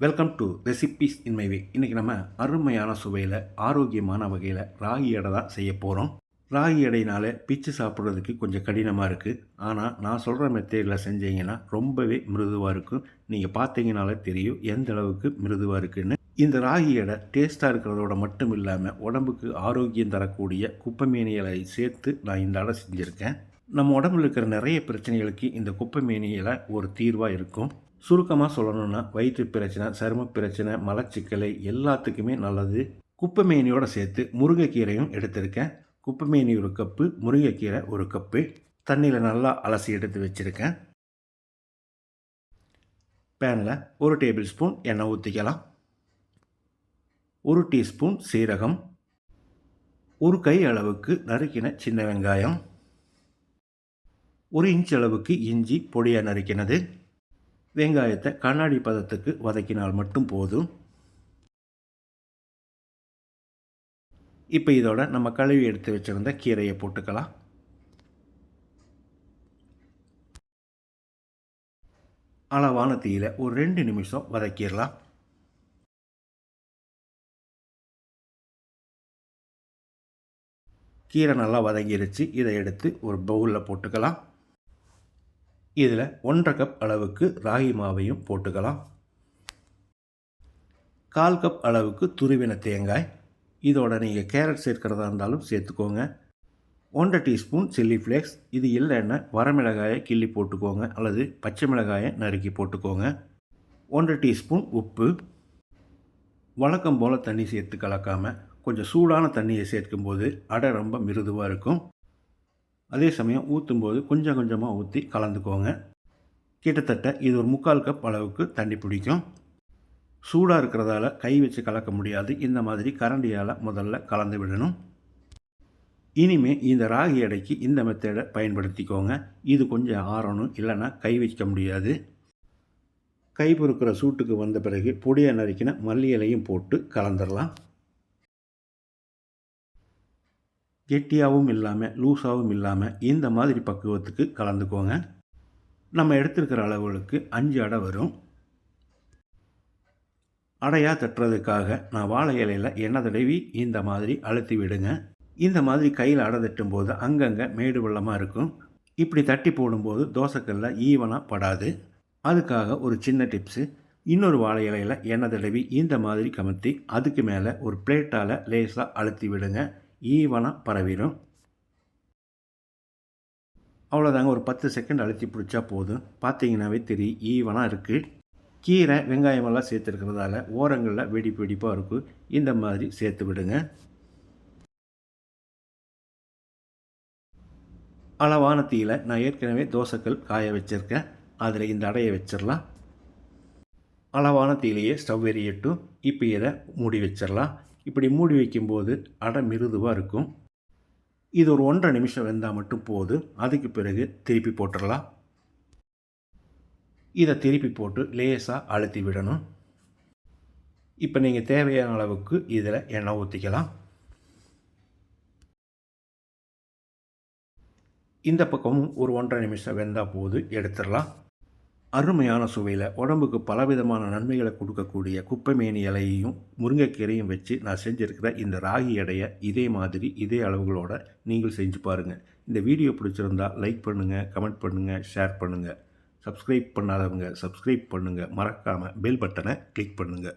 Welcome to recipes in my way இன்றைக்கி நம்ம அருமையான சுவையில் ஆரோக்கியமான வகையில் ராகி எடை தான் செய்ய போகிறோம் ராகி எடையினால பிச்சு சாப்பிட்றதுக்கு கொஞ்சம் கடினமாக இருக்குது ஆனால் நான் சொல்கிற மெத்தேடில் செஞ்சீங்கன்னா ரொம்பவே மிருதுவாக இருக்கும். நீங்கள் பார்த்தீங்கனாலே தெரியும் எந்த அளவுக்கு மிருதுவாக இருக்குன்னு. இந்த ராகி எடை டேஸ்ட்டாக இருக்கிறதோட மட்டும் இல்லாமல் உடம்புக்கு ஆரோக்கியம் தரக்கூடிய குப்பைமேனியலை சேர்த்து நான் இந்த அடை செஞ்சுருக்கேன். நம்ம உடம்புல இருக்கிற நிறைய பிரச்சனைகளுக்கு இந்த குப்பைமேனியலை ஒரு தீர்வாக இருக்கும். சுருக்கமாக சொல்லணும்னா வயிற்று பிரச்சனை சரும பிரச்சனை மலச்சிக்கலை எல்லாத்துக்குமே நல்லது. குப்பைமேனியோட சேர்த்து முருங்கைக்கீரையும் எடுத்திருக்கேன். குப்பைமேனி ஒரு கப்பு முருங்கைக்கீரை ஒரு கப்பு. தண்ணியில் நல்லா அலசி எடுத்து வச்சுருக்கேன். பேனில் ஒரு டேபிள் ஸ்பூன் எண்ணெய் ஊற்றிக்கலாம் ஒரு டீஸ்பூன் சீரகம். ஒரு கை அளவுக்கு நறுக்கின சின்ன வெங்காயம். ஒரு இன்ச் அளவுக்கு இஞ்சி பொடியாக நறுக்கினது. வெங்காயத்தை கண்ணாடி பதத்துக்கு வதக்கினால் மட்டும் போதும். இப்போ இதோட நம்ம கழுவி எடுத்து வச்சிருந்த கீரையை போட்டுக்கலாம். அளவான தீயில ஒரு ரெண்டு நிமிஷம் வதக்கிடலாம். கீரை நல்லா வதங்கிருச்சு. இதை எடுத்து ஒரு பவுலில் போட்டுக்கலாம். இதில் ஒன்றரை கப் அளவுக்கு ராகி மாவையும் போட்டுக்கலாம். கால் கப் அளவுக்கு துருவின தேங்காய். இதோட நீங்கள் கேரட் சேர்க்கிறதா இருந்தாலும் சேர்த்துக்கோங்க. ஒன்றரை டீஸ்பூன் சில்லி ஃப்ளேக்ஸ். இது இல்லைன்னா வரமிளகாயை கிள்ளி போட்டுக்கோங்க. அல்லது பச்சை மிளகாயை நறுக்கி போட்டுக்கோங்க. ஒன்றரை டீஸ்பூன் உப்பு. வழக்கம் போல் தண்ணி சேர்த்து கலக்காமல் கொஞ்சம் சூடான தண்ணியை சேர்க்கும்போது அடை ரொம்ப மிருதுவாக இருக்கும். அதே சமயம் ஊற்றும்போது கொஞ்சம் கொஞ்சமாக ஊற்றி கலந்துக்கோங்க. கிட்டத்தட்ட இது ஒரு முக்கால் கப் அளவுக்கு தண்ணி பிடிக்கும். சூடாக இருக்கிறதால கை வச்சு கலக்க முடியாது. இந்த மாதிரி கரண்டியால் முதல்ல கலந்து விடணும். இனிமே இந்த ராகி எடைக்கு இந்த மெத்தேடை பயன்படுத்திக்கோங்க. இது கொஞ்சம் ஆறணும் இல்லைன்னா கை வைக்க முடியாது. கை பொறுக்கிற சூட்டுக்கு வந்த பிறகு பொடியை நறுக்கின மல்லி இலையும் போட்டு கலந்துடலாம் கெட்டியாகவும் இல்லாமல் லூஸாகவும் இல்லாமல் இந்த மாதிரி பக்குவத்துக்கு கலந்துக்கோங்க. நம்ம எடுத்துருக்கிற அளவுகளுக்கு அஞ்சு அடை வரும். அடையாக தட்டுறதுக்காக நான் வாழை இலையில் எண்ணெய் தடவி இந்த மாதிரி அழுத்தி விடுங்க. இந்த மாதிரி கையில் அடை தட்டும் போது அங்கங்கே மேடு வெள்ளமாக இருக்கும். இப்படி தட்டி போடும்போது தோசைக்கல்ல ஈவனாக படாது. அதுக்காக ஒரு சின்ன டிப்ஸு. இன்னொரு வாழை இலையில் எண்ணெய் தடவி இந்த மாதிரி கமத்தி அதுக்கு மேலே ஒரு பிளேட்டால் லேஸாக அழுத்தி விடுங்க. ஈவனாக பரவிடும் அவ்வளோதாங்க ஒரு பத்து செகண்ட் அழுத்தி பிடிச்சா போதும். பார்த்தீங்கன்னாவே தெரியும் ஈவனாக இருக்குது கீரை வெங்காயமெல்லாம் சேர்த்துருக்கிறதால ஓரங்களில் வெடிப்பு வெடிப்பாக இருக்கும். இந்த மாதிரி சேர்த்து விடுங்க. அளவான தீயில் நான் ஏற்கனவே தோசைக்கல் காய வச்சுருக்கேன். அதில் இந்த அடையை வச்சிடலாம் அளவான தீலையே ஸ்டவ் எரியட்டும். இப்போ இதை மூடி வச்சிடலாம் இப்படி மூடி வைக்கும்போது அடை மிருதுவாக இருக்கும். இது ஒரு ஒன்றரை நிமிஷம் வெந்தால் மட்டும் போதும் அதுக்கு பிறகு திருப்பி போட்டுடலாம் இதை திருப்பி போட்டு லேசாக அழுத்தி விடணும். இப்போ நீங்கள் தேவையான அளவுக்கு இதில் எண்ணெய் ஊற்றிக்கலாம் இந்த பக்கமும் ஒரு ஒன்றரை நிமிஷம் வெந்தால் போது எடுத்துடலாம். அருமையான சுவையில் உடம்புக்கு பலவிதமான நன்மைகளை கொடுக்கக்கூடிய குப்பைமேனி இலையையும் முருங்கைக்கீரையும் வச்சு நான் செஞ்சுருக்கிற இந்த ராகி எடையை இதே மாதிரி இதே அளவுகளோட நீங்கள் செஞ்சு பாருங்கள் இந்த வீடியோ பிடிச்சிருந்தால் லைக் பண்ணுங்கள் கமெண்ட் பண்ணுங்கள் ஷேர் பண்ணுங்கள் சப்ஸ்கிரைப் பண்ணாதவங்க சப்ஸ்கிரைப் பண்ணுங்கள் மறக்காமல் பெல் பட்டனை கிளிக் பண்ணுங்கள்